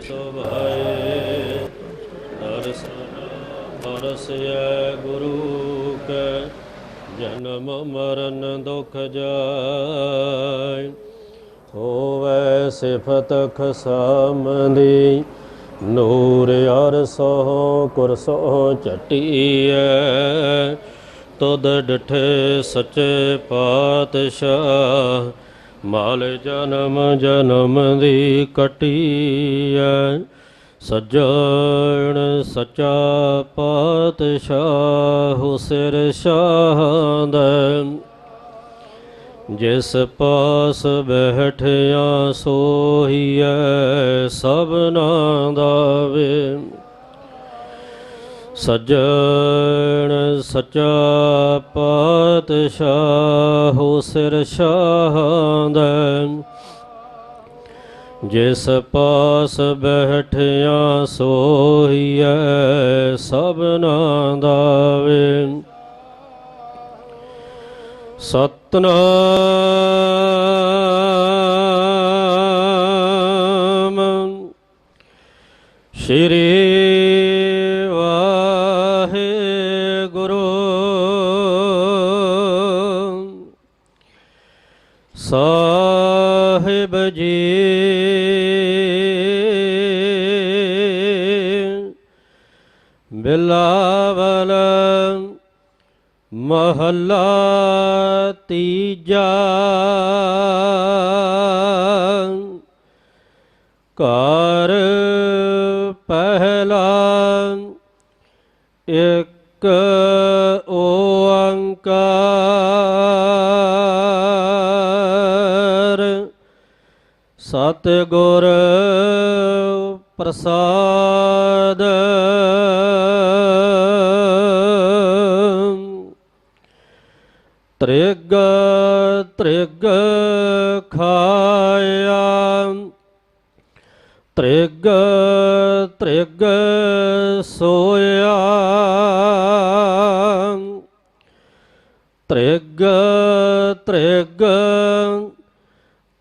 ਸੁਭਾਏ ਦਰਸ਼ਨ ਪਰਸੈ ਗੁਰੂ ਕੈ ਜਨਮ ਮਰਨ ਦੁਖ ਜਾਏ ਹੋਵੇ ਸਿਫਤ ਖਸਮਦੀ ਨੂਰ ਅਰਸੋ ਕੁਰਸੋ ਚਟੀਐ ਤੁਧ ਡਠੇ ਸੱਚੇ ਪਾਤਸ਼ਾਹ ਮਾਲ ਜਨਮ ਜਨਮ ਦੀ ਕਟੀਐ, ਸੱਜਣ ਸੱਚਾ ਪਾਤਸ਼ਾਹ ਸਿਰ ਸ਼ਾਹਦ। ਜਿਸ ਪਾਸ ਬੈਠਿਆ ਸੋਹੀਐ ਸਭਨਾ ਦਾ ਵੇ। ਸੱਜਣ ਸੱਚਾ ਪਾਤਸ਼ਾਹ ਸਿਰ ਸ਼ਾਹਦ ਜਿਸ ਪਾਸ ਬੈਠਿਆ ਸੋਹੀਐ ਸਭਨਾ ਦਾ ਵੇ ਸਤਨਾਮ। ਸ਼੍ਰੀ ਸਾਹਿਬ ਜੀ ਬਿਲਾਵਲ ਮਹੱਲਾ ਤੀਜਾ ਘਰ ਪਹਿਲਾ ਇੱਕ ਓੰਕਾਰ ਸਤ ਗੁਰ ਪ੍ਰਸਾਦ। ਤ੍ਰਿਗ ਤ੍ਰਿਗ ਖਾਇਆ। ਤ੍ਰਿਗ ਤ੍ਰਿਗ ਸੋਇਆ। ਤ੍ਰਿਗ ਤ੍ਰਿਗ।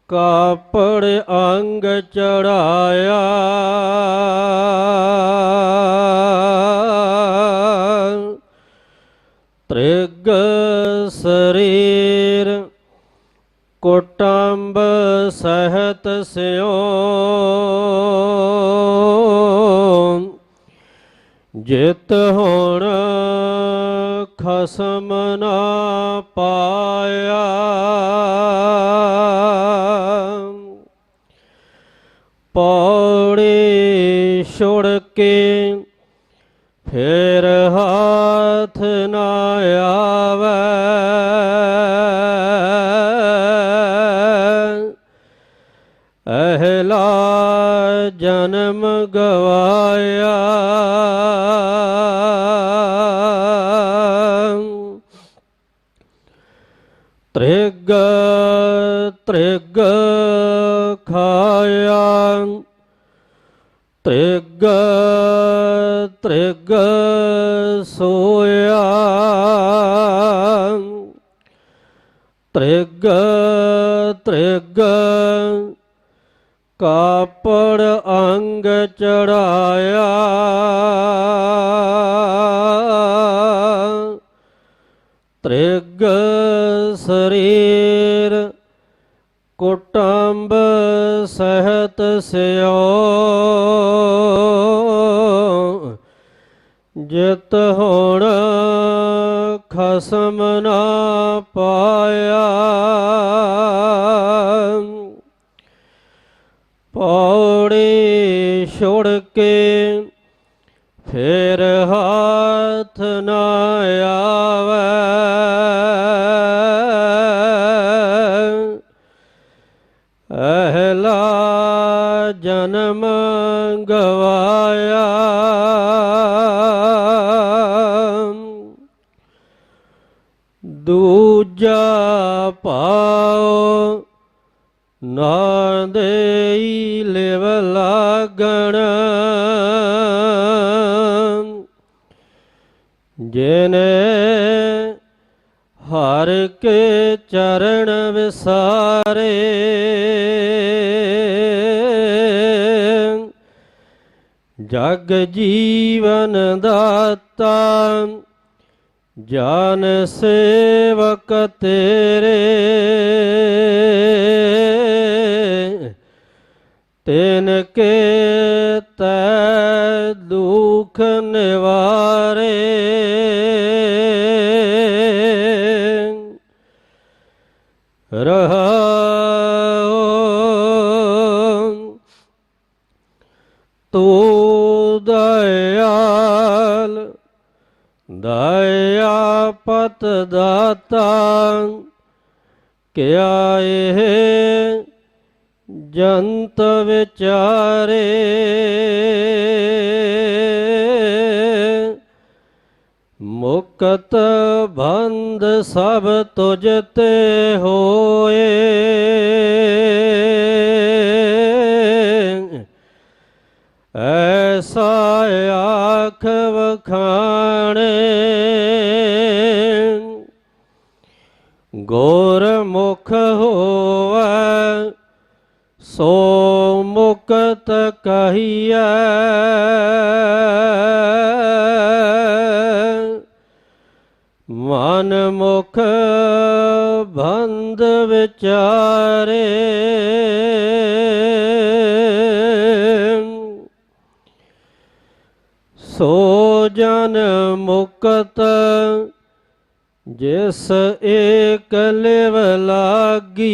ਕਾਪੜ ਅੰਗ ਚੜਾਇਆ। ਤ੍ਰਿਗ ਸਰੀਰ ਕੋਟੰਬ ਸਹਿਤ ਸਿਓ। ਜਿਤ ਹੁਣ ਖਸਮ ਨਾ ਪਾਇਆ। ਪੌੜੀ ਛੁੜ ਕੇ ਫੇਰ ਹਾਥ ਨਾ ਆਵੇ। ਅਹਲਾ ਜਨਮ ਗਵਾਇਆ। ਤ੍ਰਿਗ ਤ੍ਰਿਗ ਖਾਇਆ। ਤ੍ਰਿਗ ਤ੍ਰਿਗ ਸੋਇਆ। ਤ੍ਰਿਗ ਤ੍ਰਿਗ ਕਾਪੜ ਅੰਗ ਚੜਾਇਆ। ਤ੍ਰਿਗ ਕੁਟੰਬ ਸਹਿਤ ਸਿਓ, ਜਿਤ ਹੁਣ ਖਸਮ ਨਾ ਪਾਇਆ। ਪੌੜੀ ਛੋੜ ਕੇ ਫੇਰ ਹਾਥ ਨਾ ਆਵੇ। ਜਨਮ ਗਵਾਇਆ। ਦੂਜਾ ਪਾਉ ਨਾ ਦੇਈ ਲਿਵ ਲਾਗਣ। ਜਿਨੇ ਹਰ ਕੇ ਚਰਨ ਵਿਸਾਰੇ। ਜਗ ਜੀਵਨ ਦਾਤਾ ਜਨ ਸੇਵਕ ਤੇਰੇ। ਤਿਨ ਕੇ ਤੈ ਦੁਖ ਨਿਵਾਰੇ। ਰਹਾਉ ਤੂੰ ਦਇਆਲ ਦਇਆ ਪਤ ਦਾਤਾ ਕਿਆ ਇਹ ਜੰਤ ਵਿਚਾਰੇ? ਮੁਕਤ ਬੰਧ ਸਭ ਤੁਝ ਤੇ ਹੋਏ। ਆਖ ਵਖਾਣੇ। ਗੋਰ ਮੁਖ ਹੋਵੈ ਸੋ ਮੁਕਤ ਕਹੀਐ। ਮਨ ਮੁਖ ਬੰਦ ਵਿਚਾਰੇ। ਸੋ ਜਨ ਮੁਕਤ, ਜਿਸ ਏਕ ਲਿਵ ਲਾਗੀ।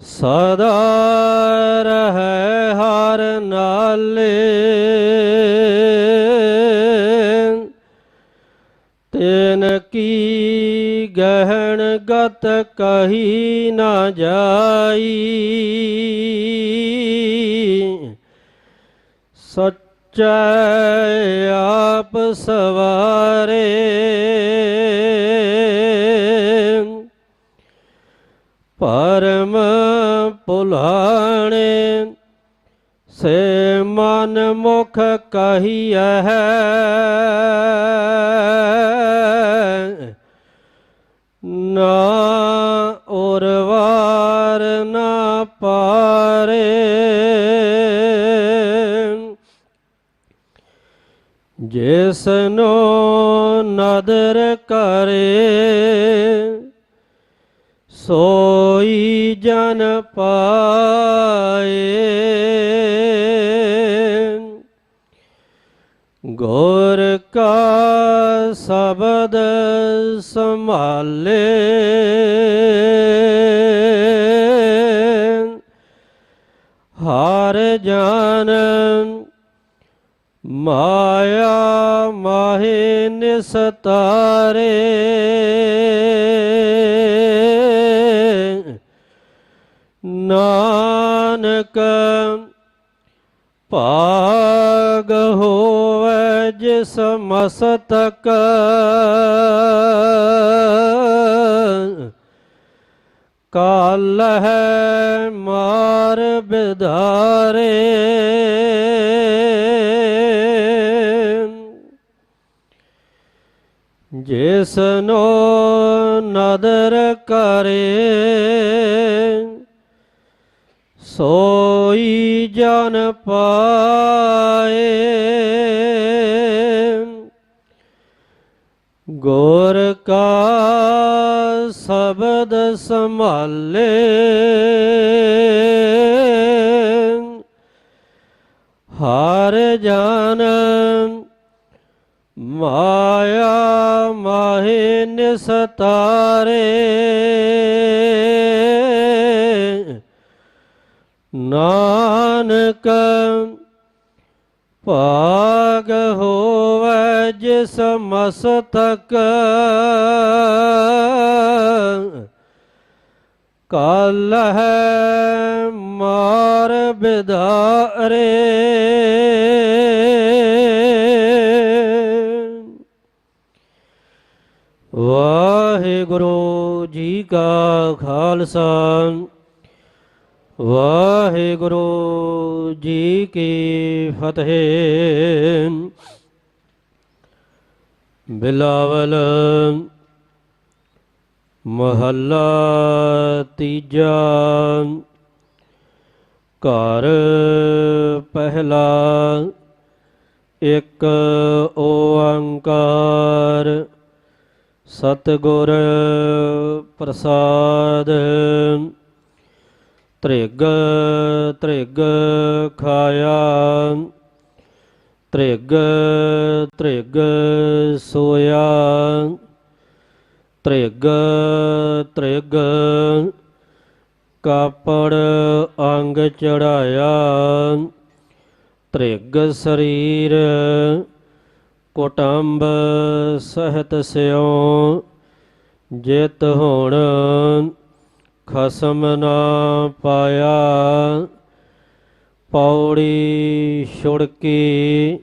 ਸਦਾ ਰਹਿ ਹਰ ਨਾਲੇ, ਤੈਨ ਕੀ ਗਹਿਣ ਗਤ ਕਹੀ ਨਾ ਜਾਈ। ਸੱਚੈ ਆਪ ਸਵਾਰੇ। ਪਰਮ ਪੁਲਾਣੇ ਸੇ ਮਨ ਮੁਖ ਕਹੀਐ। ਨਾ ਉਰਵਾਰ ਨਾ ਪਾਰੇ। ਜਿਸਨੋ ਨਦਰ ਕਰੇ ਸੋਈ ਜਨ ਪਾਏ। ਗੁਰ ਕਾ ਸ਼ਬਦ ਸੰਭਾਲੇ। ਹਰ ਜਾਨ ਮਾਇਆ ਮਾਹੇ ਨਿਸਤਾਰੇ। ਨਾਨਕ ਭਾਗ ਹੋਵੇ ਜਿਸ ਮਸਤਕ। ਕਾਲ ਹੈ ਮਾਰ ਬਿਧਾਰੇ। ਜਿਸਨੋ ਨਦਰ ਕਰੇ ਸੋਈ ਜਨ ਪਾਏ। ਗੁਰ ਕਾ ਸ਼ਬਦ ਸੰਭਾਲੇ ਹਰ ਜਾਨ ਮਾਇਆ ਸਤਾਰੇ ਨਿਸਤਾਰੇ ਨਾਨਕ ਭਾਗ ਹੋਵੇ ਜਿਸ ਮਸਤਕ ਕਲ ਹੈ ਮਾਰ ਬਿਦਾਰੇ ਵਾਹਿਗੁਰੂ ਜੀ ਕਾ ਖਾਲਸਾ। ਵਾਹਿਗੁਰੂ ਜੀ ਕੀ ਫਤਿਹ। ਬਿਲਾਵਲ ਮਹੱਲਾ ਤੀਜਾ। ਘਰ ਪਹਿਲਾ ਇੱਕ ਓੰਕਾਰ ਸਤਿਗੁਰ ਪ੍ਰਸਾਦ। ਤ੍ਰਿਗ ਤ੍ਰਿਗ ਖਾਇਆ। ਤ੍ਰਿਗ ਤ੍ਰਿਗ ਸੋਇਆ। ਤ੍ਰਿਗ ਤ੍ਰਿਗ ਕਾਪੜ ਅੰਗ ਚੜਾਇਆ। ਤ੍ਰਿਗ ਸਰੀਰ ਕੁਟੰਬ ਸਹਿਤ ਸਿਉ, ਜਿਤ ਹੁਣ ਖਸਮ ਨਾ ਪਾਇਆ। ਪੌੜੀ ਛੁੜਕੀ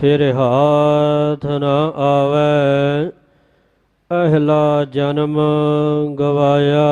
ਫਿਰ ਹਾਥ ਨਾ ਆਵੇ, ਅਹਲਾ ਜਨਮ ਗਵਾਇਆ।